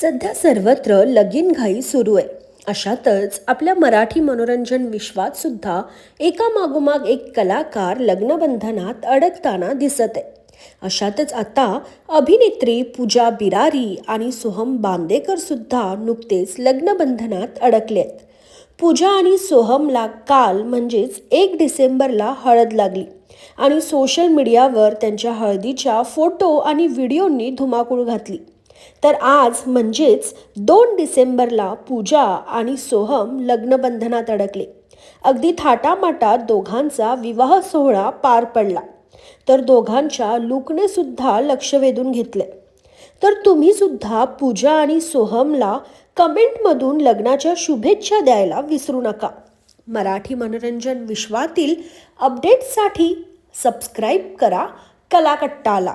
सध्या सर्वत्र लगीन घाई सुरू आहे. अशातच आपल्या मराठी मनोरंजन विश्वात सुद्धा एका मागोमाग एक कलाकार लग्नबंधनात अडकताना दिसत आहे. अशातच आता अभिनेत्री पूजा बिरारी आणि सोहम बांदेकर सुद्धा नुकतेच लग्नबंधनात अडकले आहेत. पूजा आणि सोहमला काल म्हणजेच एक डिसेंबरला हळद लागली आणि सोशल मीडियावर त्यांच्या हळदीच्या फोटो आणि व्हिडिओंनी धुमाकूळ घातली. तर आज म्हणजेच दोन डिसेंबरला पूजा आणि सोहम लग्नबंधनात अडकले. अगदी थाटामाटात दोघांचा विवाह सोहळा पार पडला. तर दोघांच्या लुकने सुद्धा लक्ष वेधून घेतले. तर तुम्ही सुद्धा पूजा आणि सोहमला कमेंटमधून लग्नाच्या शुभेच्छा द्यायला विसरू नका. मराठी मनोरंजन विश्वातील अपडेट्ससाठी सबस्क्राईब करा कलाकट्टाला.